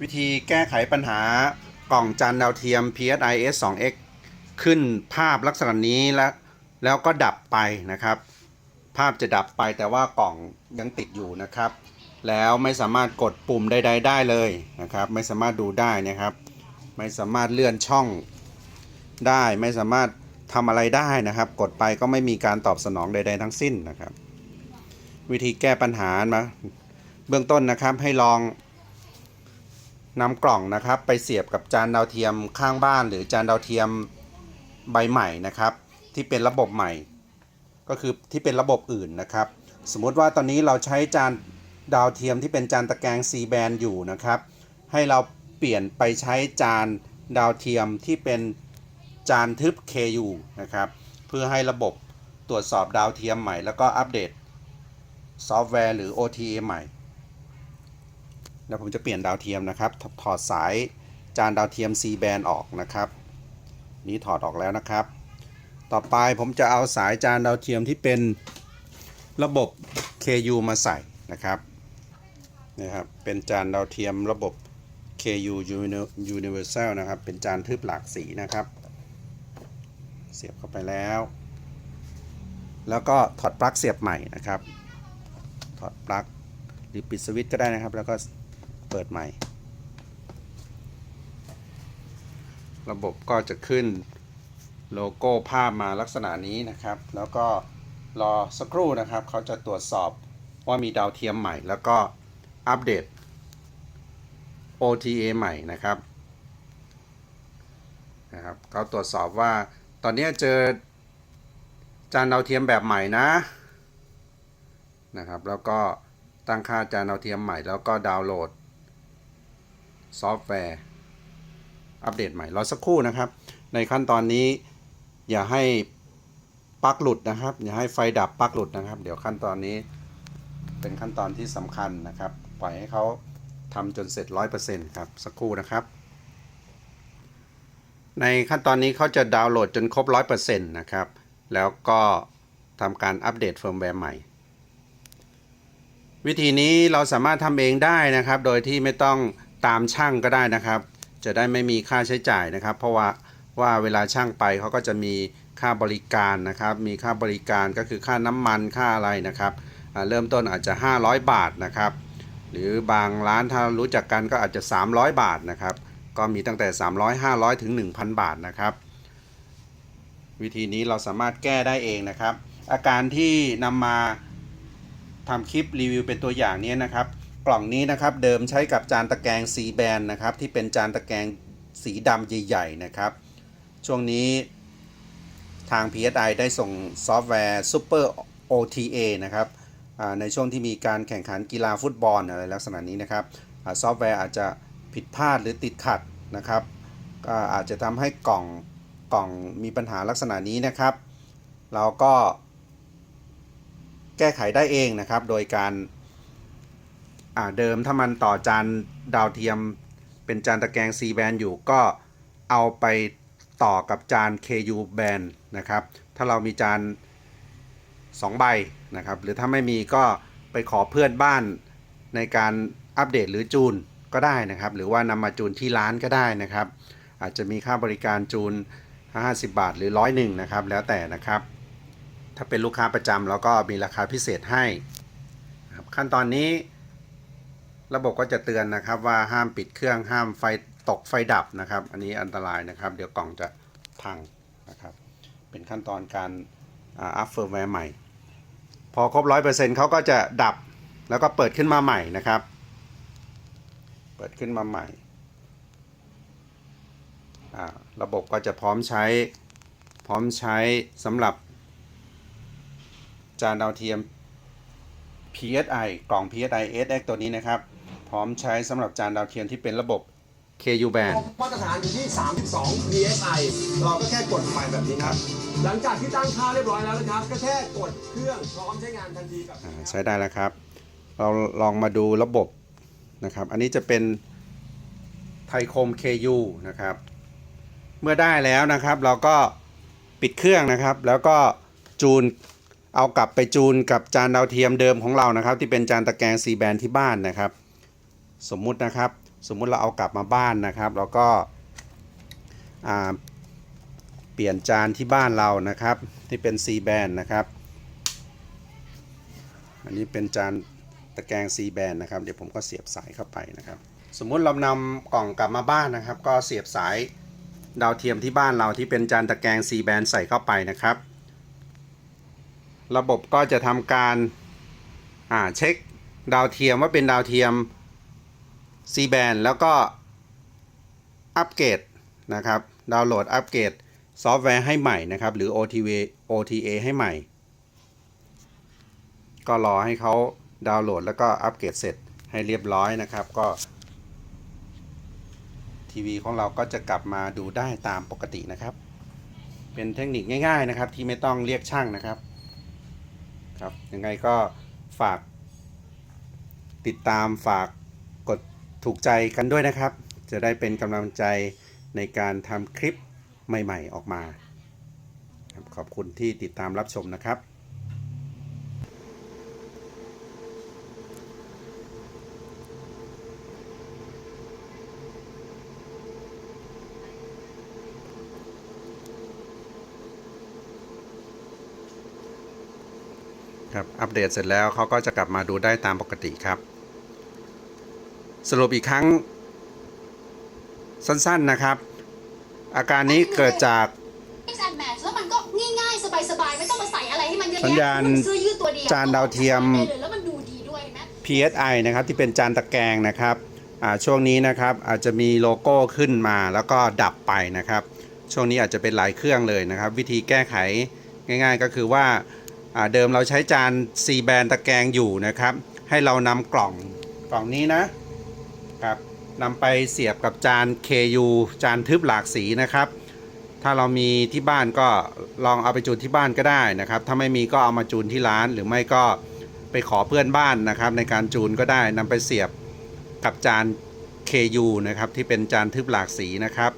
วิธีแก้ไขปัญหากล่องจานดาวเทียม PSI S2X ขึ้นภาพลักษณะนี้แล้วแล้วก็ดับไปนะครับ ภาพจะดับไปแต่ว่ากล่องยังติดอยู่นะครับ แล้วไม่สามารถกดปุ่มใด ๆ ได้เลยนะครับ ไม่สามารถดูได้นะครับ ไม่สามารถเลื่อนช่องได้ไม่สามารถทำอะไรได้นะครับ กดไปก็ไม่มีการตอบสนองใด ๆ ทั้งสิ้นนะครับ วิธีแก้ปัญหามาเบื้องต้นนะครับให้ลอง นำกล่องนะครับไปเสียบกับจานดาวเทียมข้างบ้าน หรือจานดาวเทียมใบใหม่นะครับ ที่เป็นระบบใหม่ ก็คือที่เป็นระบบอื่นนะครับ สมมุติว่าตอนนี้เราใช้จานดาวเทียมที่เป็นจานตะแกรง C band อยู่นะครับ ให้เราเปลี่ยนไปใช้จานดาวเทียมที่เป็นจานทึบ KU นะครับ เพื่อให้ระบบตรวจสอบดาวเทียมใหม่ แล้วก็อัปเดตซอฟต์แวร์หรือ OTA ใหม่ แล้วผมจะเปลี่ยนดาวเทียมนะครับถถอดสายจานดาวเทียม C band ออกนะครับ นี้ถอดออกแล้วนะครับ ต่อไปผมจะเอาสายจานดาวเทียมที่เป็นระบบ KU มาใส่นะครับนะครับ เป็นจานดาวเทียมระบบ KU Universal นะครับ เป็นจานทึบหลากสีนะครับ เสียบเข้าไปแล้ว แล้วก็ถอดปลั๊กเสียบใหม่นะครับ ถอดปลั๊กหรือปิดสวิตช์ก็ได้นะครับ แล้วก็ เปิดใหม่ ระบบก็จะขึ้นโลโก้ภาพมาลักษณะนี้นะครับ แล้วก็รอสักครู่นะครับ เขาจะตรวจสอบว่ามีดาวเทียมใหม่ แล้วก็อัปเดต OTA ใหม่นะครับนะครับเขาตรวจสอบว่าตอนนี้เจอจานดาวเทียมแบบใหม่นะนะครับ แล้วก็ตั้งค่าจานดาวเทียมใหม่ แล้วก็ดาวน์โหลด ซอฟต์แวร์ อัปเดตใหม่ รอสักครู่นะครับ ในขั้นตอนนี้อย่าให้ปลั๊กหลุดนะครับ อย่าให้ไฟดับปลั๊กหลุดนะครับ เดี๋ยวขั้นตอนนี้เป็นขั้นตอนที่สำคัญนะครับ ปล่อยให้เขาทำจนเสร็จ 100%ครับ สักครู่นะครับ ในขั้นตอนนี้เขาจะดาวน์โหลดจนครบ 100%นะครับ แล้วก็ทำการอัปเดตเฟิร์มแวร์ใหม่ วิธีนี้เราสามารถทำเองได้นะครับ โดยที่ไม่ต้อง ตามช่างก็ได้นะครับ จะได้ไม่มีค่าใช้จ่ายนะครับ เพราะว่าว่าเวลาช่างไปเขาก็จะมีค่าบริการนะครับ มีค่าบริการก็คือค่าน้ำมันค่าอะไรนะครับเริ่มต้นอาจจะ 500 บาทนะครับ หรือบางร้านถ้ารู้จักกันก็อาจจะ 300 บาทนะครับ ก็มีตั้งแต่ 300 500 ถึง 1,000 บาทนะครับ วิธีนี้เราสามารถแก้ได้เองนะครับ อาการที่นำมาทำคลิปรีวิวเป็นตัวอย่างนี้นะครับ กล่องนี้นะครับเดิมใช้กับจานตะแกรงสีแบนนะครับที่เป็นจานตะแกรงสีดำใหญ่ๆนะครับ ช่วงนี้ทาง PSI ได้ส่งซอฟต์แวร์ Super OTA นะครับในช่วงที่มีการแข่งขันกีฬาฟุตบอลอะไรลักษณะนี้นะครับซอฟต์แวร์อาจจะผิดพลาดหรือติดขัดนะครับก็อาจจะทำให้กล่องกล่องมีปัญหาลักษณะนี้นะครับ เราก็แก้ไขได้เองนะครับ โดยการ อ่าเดิมถ้ามันต่อจานดาวเทียม เป็นจานตะแกรง C band อยู่ก็เอาไปต่อกับจาน KU band นะครับ ถ้าเรามีจาน 2 ใบนะครับ หรือถ้าไม่มีก็ไปขอเพื่อนบ้านในการอัปเดตหรือจูนก็ได้นะครับ หรือว่านำมาจูนที่ร้านก็ได้นะครับ อาจจะมีค่าบริการจูน 50 บาทหรือร้อยหนึ่งนะครับ แล้วแต่นะครับ ถ้าเป็นลูกค้าประจำเราก็มีราคาพิเศษให้ขั้นตอนนี้ ระบบก็จะเตือนนะครับว่าห้ามปิดเครื่องห้ามไฟตกไฟดับนะครับ อันนี้อันตรายนะครับ เดี๋ยวกล่องจะพังนะครับ เป็นขั้นตอนการอัพเฟิร์มแวร์ใหม่ พอครบร้อยเปอร์เซ็นต์เขาก็จะดับแล้วก็เปิดขึ้นมาใหม่นะครับ เปิดขึ้นมาใหม่ ระบบก็จะพร้อมใช้ พร้อมใช้สำหรับ จานดาวเทียม PSI กล่อง PSI SX ตัวนี้นะครับ พร้อมใช้สำหรับจานดาวเทียมที่เป็นระบบ KU band มาตรฐานอยู่ที่ 32 psi เราก็แค่กดไปแบบนี้ครับ หลังจากที่ตั้งค่าเรียบร้อยแล้วนะครับ ก็แค่กดเครื่องพร้อมใช้งานทันทีกับอ่าใช้ได้แล้วครับ เราลองมาดูระบบนะครับ อันนี้จะเป็นไทยคม KU นะครับ เมื่อได้แล้วนะครับ เราก็ปิดเครื่องนะครับ แล้วก็จูนเอากลับไปจูนกับจานดาวเทียมเดิมของเรานะครับ ที่เป็นจานตะแกรง C band ที่บ้านนะครับ สมมุตินะครับ สมมุติเราเอากลับมาบ้านนะครับแล้วก็เปลี่ยนจานที่บ้านเรานะครับ ที่เป็น C band นะครับ อันนี้เป็นจานตะแกรง C band นะครับ เดี๋ยวผมก็เสียบสายเข้าไปนะครับ สมมุติเรานำกล่องกลับมาบ้านนะครับ ก็เสียบสายดาวเทียมที่บ้านเราที่เป็นจานตะแกรง C band ใส่เข้าไปนะครับ ระบบก็จะทำการเช็คดาวเทียมว่าเป็นดาวเทียม C band แล้วก็อัปเกรดนะครับดาวน์โหลดอัปเกรดซอฟต์แวร์ให้ใหม่นะครับ หรือ OTA OTA ให้ใหม่ ก็รอให้เขาดาวน์โหลดแล้วก็อัปเกรดเสร็จให้เรียบร้อยนะครับก็ทีวีของเราก็จะกลับมาดูได้ตามปกตินะครับ เป็นเทคนิคง่าย ๆนะครับ ที่ไม่ต้องเรียกช่างนะครับครับยังไงก็ฝากติดตามฝาก ถูกใจกันด้วยนะครับ จะได้เป็นกำลังใจในการทำคลิปใหม่ๆออกมา ขอบคุณที่ติดตามรับชมนะครับครับอัปเดตเสร็จแล้วเขาก็จะกลับมาดูได้ตามปกติครับ สรุปอีกครั้งสั้นๆนะครับ อาการนี้เกิดจาก mix and match แล้วมันก็ง่ายๆสบายๆไม่ต้องมาใส่อะไรให้มันเยอะสัญแยะญาณมันซื้อยืดตัวเดียวจานดาวเทียมได้เลยแล้วมันดูดีด้วยนะ PSI นะครับที่เป็นจานตะแกรงนะครับอ่าช่วงนี้นะครับอาจจะมีโลโก้ขึ้นมาแล้วก็ดับไปนะครับ ช่วงนี้อาจจะเป็นหลายเครื่องเลยนะครับ วิธีแก้ไขง่าย ๆ ก็คือว่าอ่าเดิมเราใช้จาน C band ตะแกรงอยู่นะครับ ให้เรานำกล่องกล่องนี้นะ ครับนำไปเสียบกับจาน KU จานทึบหลากสีนะครับ ถ้าเรามีที่บ้านก็ลองเอาไปจูนที่บ้านก็ได้นะครับ ถ้าไม่มีก็เอามาจูนที่ร้าน หรือไม่ก็ไปขอเพื่อนบ้านนะครับ ในการจูนก็ได้นำไปเสียบกับจาน KU นะครับที่เป็นจานทึบหลากสีนะครับ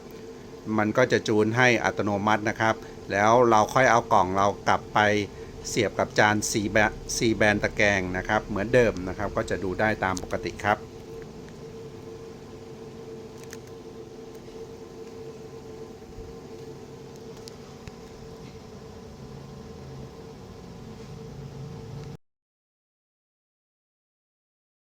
มันก็จะจูนให้อัตโนมัตินะครับ แล้วเราค่อยเอากล่องเรากลับไปเสียบกับจาน C แบน C แบนตะแกรงนะครับ เหมือนเดิมนะครับ ก็จะดูได้ตามปกติครับ